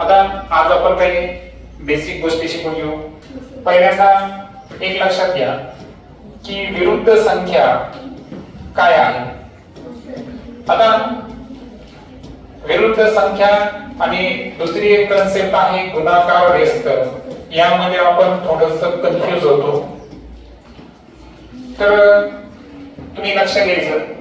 आता आज आपण काही बेसिक गोष्टी शिकून घेऊ. पहिल्यांदा एक लक्षात घ्या की विरुद्ध संख्या काय आहे? आता विरुद्ध संख्या आणि दुसरी एक कन्सेप्ट आहे गुणाकार व्यस्त. यामध्ये आपण थोडस कन्फ्यूज होतो. तर तुम्ही लक्ष घ्यायचं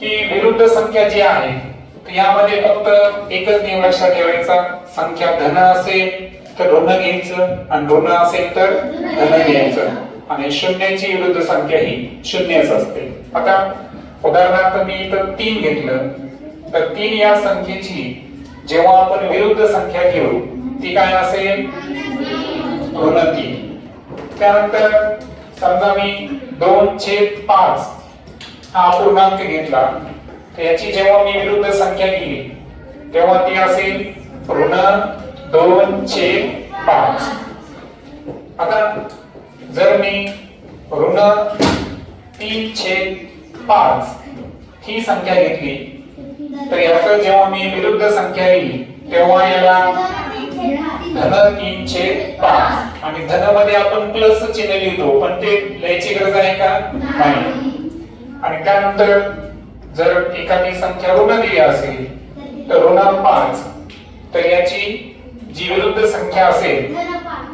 की विरुद्ध संख्या जी आहे यामध्ये फक्त एकच नियम लक्षात ठेवायचा. संख्या धन असेल तर ऋण घ्यायचं. आणि ऋण असेल तर धन घ्यायचं. आणि शून्याची विरुद्ध संख्या ही शून्यच असते. आता उदाहरणार्थ मी इथं तीन घेतलं. तर तीन या संख्येची जेव्हा आपण विरुद्ध संख्या घेऊ ती काय असेल? ऋण तीन. त्यानंतर समजा मी दोन छेद पाच हा अपूर्णांक घेतला. तर याची जेव्हा मी विरुद्ध संख्या केली तेव्हा ती असेल ऋण दोन छेद पाच. आता जर मी ऋण तीन छे पाच ही संख्या घेतली तर याच जेव्हा मी विरुद्ध संख्या लिहिली तेव्हा याला धन तीन छे पाच. आणि धनमध्ये आपण प्लस चिन्ह लिहितो पण ते लिहायची गरज आहे का? नाही. आणि त्यानंतर जर एखादी संख्या ऋण दिली असेल तर ऋण पाच तर याची जी विरुद्ध संख्या असेल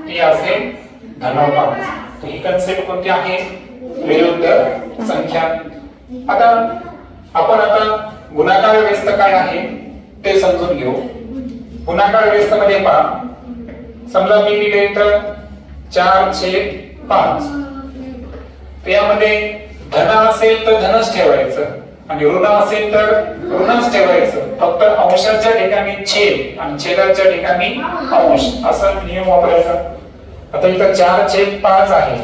ती असेल धन पाच तर ही कन्सेप्ट कोणती आहे? विरुद्ध संख्या. आता आपण आता गुणाकार व्यस्त काय आहे ते समजून घेऊ. गुणाकार व्यस्त मध्ये पहा. समजा मी लिहिले तर चार छेद पाच. यामध्ये धन असेल तर धनच ठेवायचं. आणि ऋण असेल तर ऋणच ठेवायचं. फक्त अंशाच्या ठिकाणी छेद आणि छेदाच्या ठिकाणी अंश. असा नियम वापरायचा. आता इथं चार छेद पाच आहे.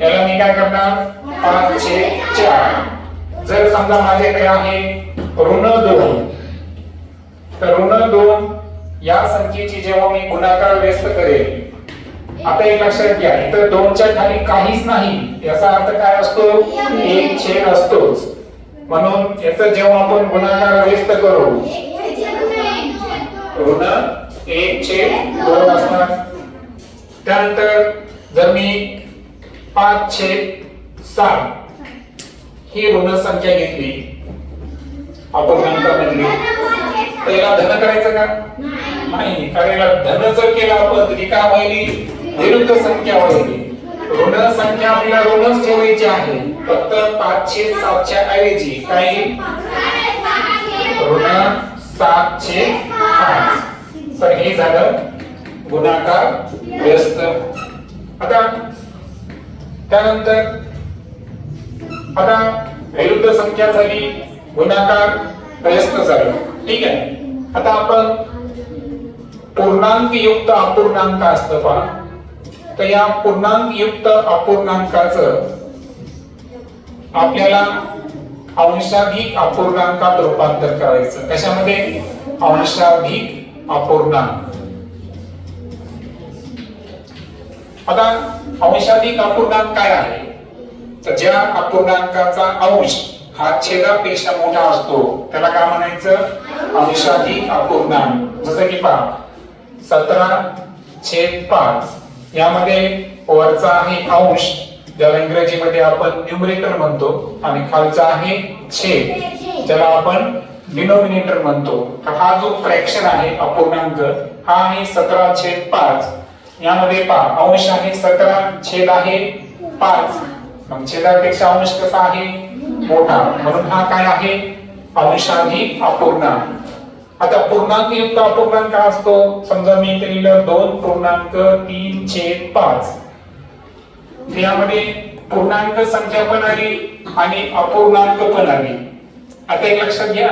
याला मी काय करणार? पाच छेद चार. जर समजा माझ्याकडे आहे ऋण दोन. तर ऋण दोन या संख्येची जेव्हा मी गुणाकार व्यस्त करेल आता एक लक्षात घ्या इथं दोनच्या खाली काहीच नाही. याचा अर्थ काय असतो? एक छेद असतोच. म्हणून याचं जेव्हा आपण गुणाकार व्यस्त करू ऋण एक छेद दोन असणार. त्यानंतर जर मी पाच छेद सात ही ऋण संख्या घेतली. अपूर्णांकामधली म्हणजे, तर याला धन करायचं का? नाही कारण याला धन जर केलं आपण तरी का काय व्हायली? विरुद्ध संख्या वगैरे ऋण संख्या आपल्याला ऋणच ठेवायची आहे. फक्त पाचशे सातच्या ऐवजी काही? ऋण सातशे पाच. तर हे झालं गुणाकार व्यस्त. आता त्यानंतर आता विरुद्ध संख्या झाली गुणाकार व्यस्त झालं. ठीक आहे. आता आपण पूर्णांक युक्त अपूर्णांक असतं पहा. तर या पूर्णांक युक्त अपूर्णांकाचं आपल्याला अंशाधिक अपूर्णांकात रूपांतर करायचं. कशामध्ये? अंशाधिक अपूर्णांक. आता अंशाधिक अपूर्णांक काय आहे? तर ज्या अपूर्णांकाचा अंश हा छेदापेक्षा मोठा असतो त्याला काय म्हणायचं? अंशाधिक अपूर्णांक. जसं की पहा सतरा छेद पाच यामध्ये वरचा आहे अंश ज्याला इंग्रजीमध्ये आपण न्युमरेटर म्हणतो आणि खालचा आहे छेद ज्याला आपण डिनोमिनेटर म्हणतो. तर हा जो फ्रॅक्शन आहे अपूर्णांक हा आहे सतरा छेद पाच. यामध्ये पहा अंश आहे सतरा छेद आहे पाच. मग छेदापेक्षा अंश कसा आहे? मोठा. म्हणून हा काय आहे? अंशाधिक अपूर्णांक. आता पूर्णांक युक्त अपूर्णांक असतो. समजा मी इथे लिहिलं दोन पूर्णांक तीन छेद पाच. यामध्ये पूर्णांक संख्या पण आली आणि अपूर्णांक पण आली. आता एक लक्षात घ्या.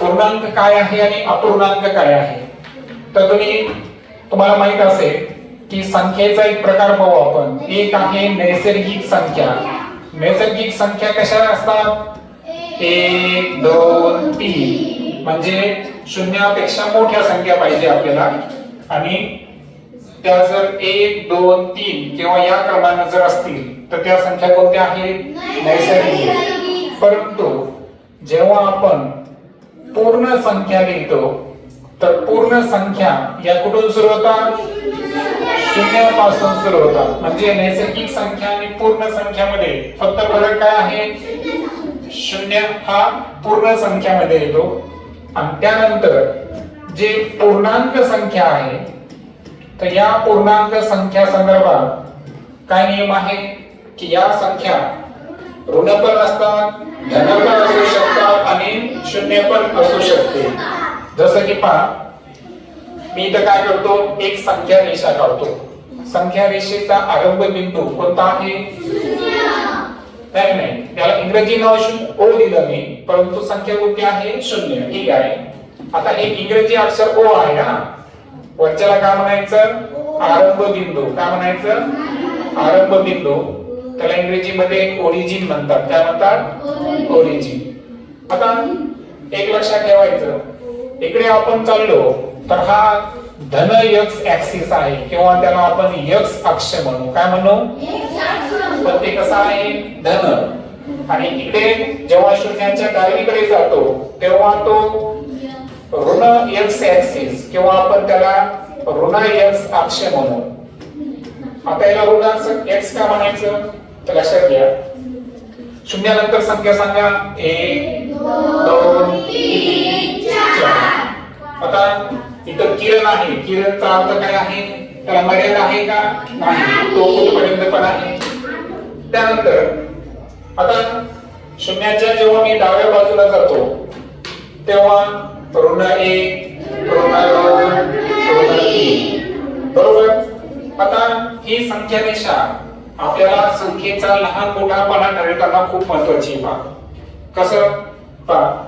पूर्णांक काय आहे आणि अपूर्णांक काय आहे? तर तुम्ही तुम्हाला माहीत असेल की संख्येचा एक प्रकार पाहू आपण. एक आहे नैसर्गिक संख्या. नैसर्गिक संख्या कशा असतात? एक दोन तीन. म्हणजे शून्यापेक्षा मोठ्या संख्या पाहिजे आपल्याला. आणि त्या जर एक दोन तीन किंवा या क्रमाने जर असतील तर त्या संख्या कोणत्या आहेत? नैसर्गिक. परंतु जेव्हा आपण पूर्ण संख्या लिहितो तर पूर्ण संख्या या कुठून सुरू होतात? शून्यापासून सुरू होतात. म्हणजे नैसर्गिक संख्या आणि पूर्ण संख्यामध्ये फक्त फरक काय आहे? शून्य हा पूर्ण संख्यामध्ये येतो. आणि त्यानंतर जे पूर्णांक संख्या आहे तर या पूर्णांक संख्या संदर्भात काय नियम आहे की या संख्या ऋण पण असतात धन पण असू शकतात आणि शून्य पण असू शकते. जसं की पहा मी इथं काय करतो? एक संख्या रेषा काढतो. संख्या रेषेचा आरंभ बिंदू कोणता आहे? नाही नाही. त्याला इंग्रजी नाव शून्य ओ दिलं मी परंतु संख्या कोणती आहे? शून्य. ठीक आहे. आता हे इंग्रजी अक्षर ओ आहे ना? वरच्याला काय म्हणायचं? आरंभ बिंदू. काय म्हणायचं? आरंभ बिंदू. त्याला इंग्रजीमध्ये ओरिजिन म्हणतात. काय म्हणतात? ओरिजिन आता एक लक्षात ठेवायचं. इकडे आपण चाललो. तर हा धन यक्स ऍक्सिस आहे. किंवा त्याला आपण यक्स अक्ष म्हणू. काय म्हणू? पण ते कसं आहे? धन. आणि इकडे जेव्हा शून्याच्या डावीकडे जातो तेव्हा तो ऋण एक्स ऍक्सिस किंवा आपण त्याला ऋण एक्स अक्ष म्हणू. आता याला ऋण एक्स का म्हणायचं? तर लक्षात घ्या. शून्यानंतर संख्या सांगा. एक दोन तीन चार. आता इथं किरण आहे. किरणचा अर्थ काय आहे? त्याला मर्यादा आहे का? नाही. तो कुठपर्यंत पण आहे. त्यानंतर आता शून्याच्या जेव्हा मी डाव्या बाजूला जातो तेव्हा ऋण एक ऋण दोन ऋण तीन. बरोबर? आता ही संख्या आपल्याला संख्येचा लहान मोठापणा ठरवताना खूप महत्वाची बाब कसं? पहा.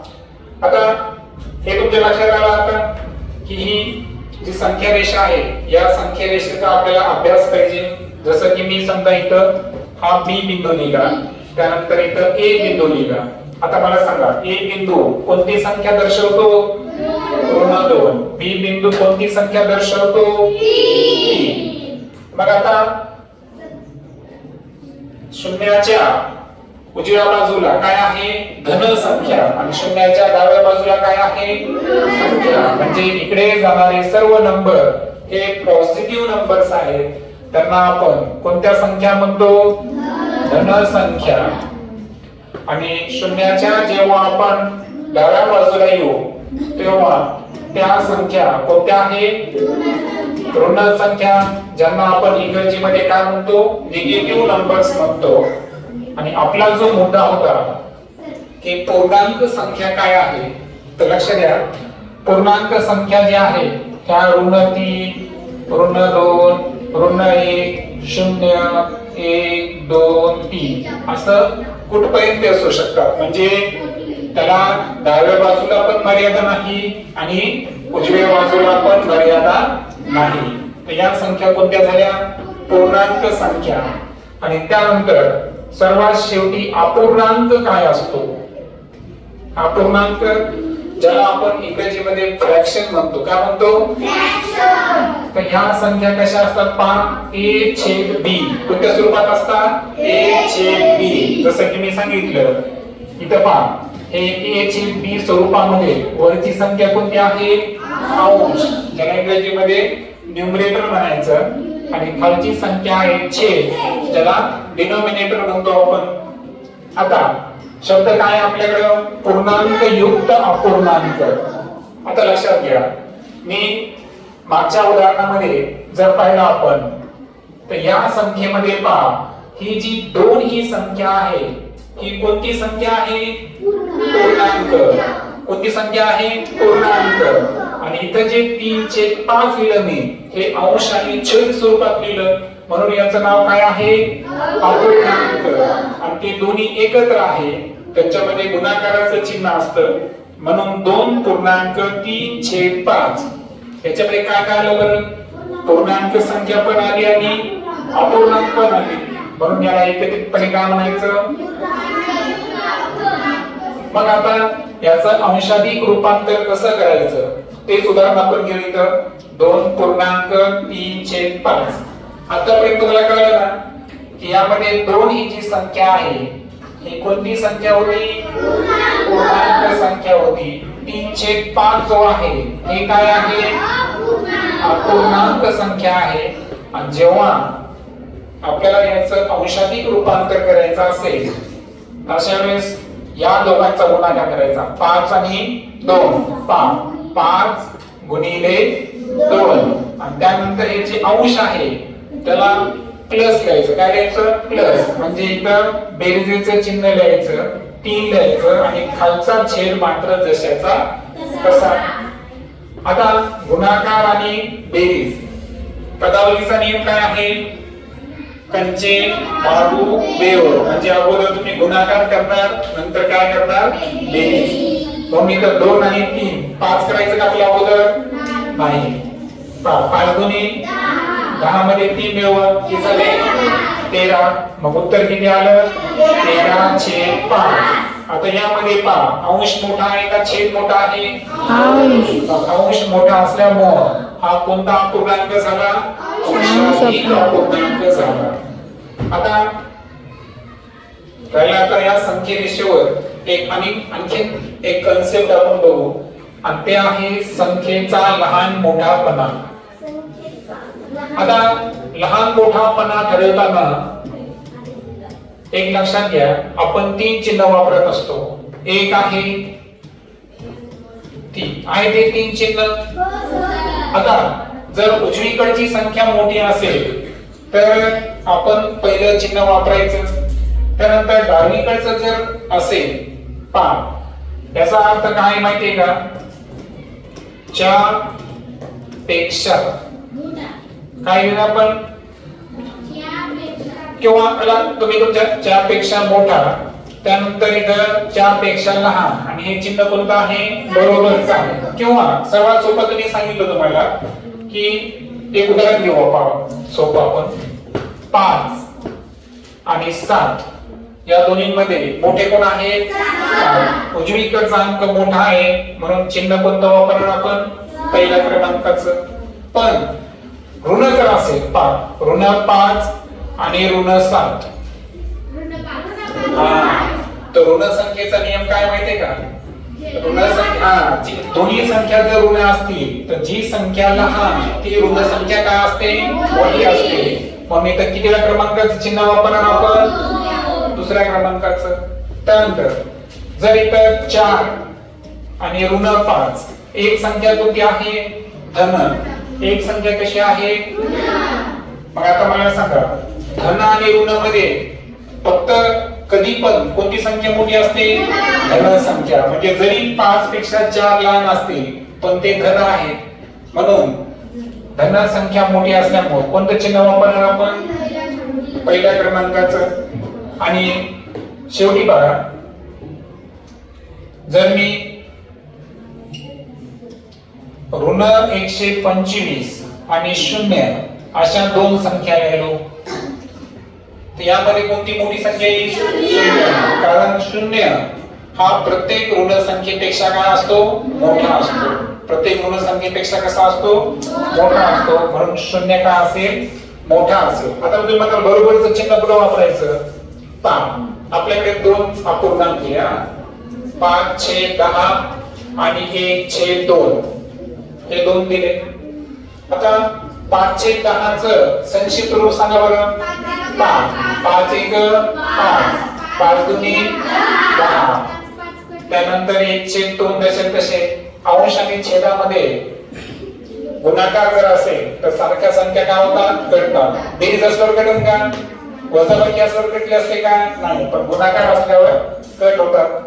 आता हे तुमच्या लक्षात आलं आता? की ही जी संख्या रेषा आहे या संख्या रेषेचा आपल्याला अभ्यास पाहिजे. जसं की मी समजा इथं हा बी बिंदू लिहिला त्यानंतर इथं ए बिंदू लिहिला. आता मला सांगा ए बिंदू कोणती संख्या दर्शवतो? ऋण दोन. बी बिंदू कोणती संख्या दर्शवतो? मग आता शून्याच्या उजव्या बाजूला काय आहे? धन संख्या. आणि शून्याच्या डाव्या बाजूला काय आहे? संख्या. म्हणजे इकडे जाणारे सर्व नंबर हे पॉझिटिव्ह नंबर्स आहेत. त्यांना आपण कोणत्या संख्या म्हणतो? धन संख्या. आणि शून्याच्या जेव्हा आपण डाव्या बाजूला येऊ तेव्हा त्या संख्या कोणत्या आहे? ऋण संख्या. ज्यांना आपण इंग्रजीमध्ये काय म्हणतो? निगेटिव्ह नंबर्स म्हणतो. आणि आपला जो मुद्दा होता की पूर्णांक संख्या काय आहे तर लक्ष द्या. पूर्णांक संख्या जी आहे त्या ऋण तीन ऋण दोन ऋण एक शून्य एक दोन तीन. असं कुठपर्यंत असू शकतात म्हणजे त्याला डाव्या बाजूला पण मर्यादा नाही आणि उजव्या बाजूला पण मर्यादा नाही. तर या संख्या कोणत्या झाल्या? पूर्णांक संख्या. आणि त्यानंतर सर्वात शेवटी अपूर्णांक काय असतो? अपूर्णांक ज्याला आपण इंग्रजीमध्ये फ्रॅक्शन म्हणतो. काय म्हणतो? तर ह्या संख्या कशा असतात पहा? ए छेद बी कोणत्या स्वरूपात असतात? ए छेद बी जसं की मी सांगितलं. इथं पहा. हे ए छेद बी स्वरूपामध्ये वरची संख्या कोणती आहे? अंश. ज्याला इंग्रजीमध्ये न्यूमरेटर म्हणायचं. आणि खालची संख्या आहे छेद. ज्याला डिनोमिनेटर म्हणतो आपण. आता शब्द काय आपल्याकडं? पूर्णांक युक्त अपूर्णांक. आता लक्षात घ्या. मी मागच्या उदाहरणामध्ये जर पाहिलं आपण तर या संख्येमध्ये पहा. ही जी दोन ही संख्या आहे ही कोणती संख्या आहे? पूर्णांक. कोणती संख्या आहे? पूर्णांक. आणि इथं जे तीनचे पाच लिहिलं मी हे अंश आणि छेद स्वरूपात लिहिलं. म्हणून याचं नाव काय आहे? अपूर्णांक आणि ते दोन्ही एकत्र आहे. त्याच्यामध्ये गुणाकाराचं चिन्ह असतं. म्हणून दोन पूर्णांक तीन छेद पाच. याच्यामध्ये काय काय आलं बरं? पूर्णांक संख्या पण आली आणि अपूर्णांक पण आली. म्हणून याला एकत्रितपणे काय म्हणायचं? मग आता याचं अंशाधिक रूपांतर कसं करायचं? तेच उदाहरण आपण घेऊ इथं दोन पूर्णांक तीन छेद पाच. आतापर्यंत तुम्हाला कळलं ना की यामध्ये दोन ही जी संख्या आहे ही कोणती संख्या होती? पूर्णांक संख्या होती. तीन छेद पाच जो आहे हे काय आहे? अपूर्णांक संख्या आहे. आणि जेव्हा आपल्याला याचं अंशाधिक रूपांतर करायचं असेल अशा वेळेस या दोघांचा गुणाकार करायचा. पाच आणि दोन पाच. पाच गुणिले दोन. आणि त्यानंतर हे जे अंश आहे त्याला प्लस लिहायचं. काय लिहायचं? प्लस म्हणजे इथं बेरजेचं चिन्ह लिहायचं तीन लिहायचं आणि खालचा छेद मात्र जशाचा तसा. आता गुणाकार आणि बेरीज. पदावलीचा नियम काय आहे? कंचे मारू बेव. म्हणजे अगोदर तुम्ही गुणाकार करणार नंतर काय करणार? बेरीज. मग इथं दोन आणि तीन. पाच करायचं का आपल्या अगोदर? नाही. पाच दोन्ही दहा. मध्ये तीन मिळवं. किती झाले तेरा. मग उत्तर किती आलं? तेरा छेद पाच. आता यामध्ये पा. अंश मोठा आहे का छेद मोठा आहे? अंश. मोठा असल्यामुळं हा कोणता अपूर्णांक झाला? अपूर्णांक झाला. आता राहिला आता या संख्ये रेषेवर एक आणि आणखी एक कन्सेप्ट आपण बघू. आणि ते आहे संख्येचा लहान मोठापणा. आता लहान मोठापणा ठरवताना एक लक्षात घ्या आपण तीन चिन्ह वापरत असतो. एक आहे तीन आहे ते तीन चिन्ह? आता जर उजवीकडची संख्या मोठी असेल तर आपण पहिलं चिन्ह वापरायचं. त्यानंतर डावीकडचं जर असेल पाच. याचा अर्थ काय माहितीये का? चारपेक्षा. काय लिहिलं आपण? किंवा तुम्ही तुमच्या चारपेक्षा मोठा. त्यानंतर इथं चारपेक्षा लहान. आणि हे चिन्ह कोणतं आहे? बरोबरच आहे. किंवा सर्वात सोपं तुम्ही सांगितलं तुम्हाला की एक उदाहरण घेऊ आपण. सोपं आपण. पाच आणि सात. या दोन्हीमध्ये मोठे कोण आहेत. उजवीकडचा अंक मोठा आहे म्हणून चिन्ह कोणतं वापरणार आपण? पहिल्या क्रमांकाचं. पण ऋण जर असेल पाच. ऋण पाच आणि ऋण सात. तर ऋण संख्येचा नियम काय माहितीये का? ऋण संख्या हा, दोन्ही संख्या जर ऋण असतील तर जी संख्या लहान ती ऋण संख्या काय असते? मोठी असते. मग तर कितीला क्रमांकाचं चिन्ह वापरणार आपण? दुसऱ्या क्रमांकाचं. त्यानंतर जर इथं चार आणि ऋण पाच एक संख्या कोणती आहे? धन. एक संख्या कशी आहे? मग आता मला सांगा धन आणि ऋणमध्ये फक्त कधी पण कोणती संख्या मोठी असते? धन संख्या. म्हणजे जरी पाच पेक्षा चार लहान असतील पण ते धन आहेत म्हणून धन संख्या मोठी असल्यामुळे कोणतं चिन्ह वापरणार आपण? पहिल्या क्रमांकाचं. आणि शेवटी बघा जर मी ऋण एकशे पंचवीस आणि शून्य अशा दोन संख्या लिहिलो तर यामध्ये कोणती मोठी संख्या येईल? कारण शून्य हा प्रत्येक ऋण संख्येपेक्षा काय असतो? मोठा असतो. प्रत्येक ऋण संख्येपेक्षा कसा असतो? मोठा असतो. म्हणून शून्य काय असेल? मोठा असेल. आता तुम्ही म्हणता बरोबरच चिन्ह कुठं वापरायचं? पा आपल्याकडे दोन अपूर्णांक आहे, पाच छे दहा आणि एक छे दोन. हे दोन दिले. आता पाचशे दहाच संक्षिप्त रूप सांगा बरं. पाच. पाच एक पाच. पाच दोन्ही दहा. त्यानंतर एक छे दोन दशक तसे. अंश आणि छेदामध्ये गुणाकार जर असेल तर सारख्या संख्या काय होतात? घटतात. बेरीज असल्यावर घडून का? वजाबाकी असल्यावर घटली असते का? नाही. पण गुणाकार असल्यावर कट होतात.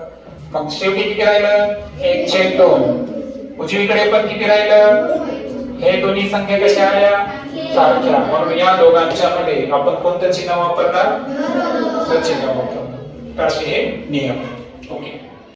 मग शेवटी किती राहिलं? एक छेद दोन. उजवीकडे पण किती राहिलं? हे दोन्ही संख्या कशा आल्या? सारख्या म्हणून या दोघांच्या मध्ये आपण कोणतं चिन्ह वापरणार? सचिन्ह वापरणार. असे हे नियम. ओके.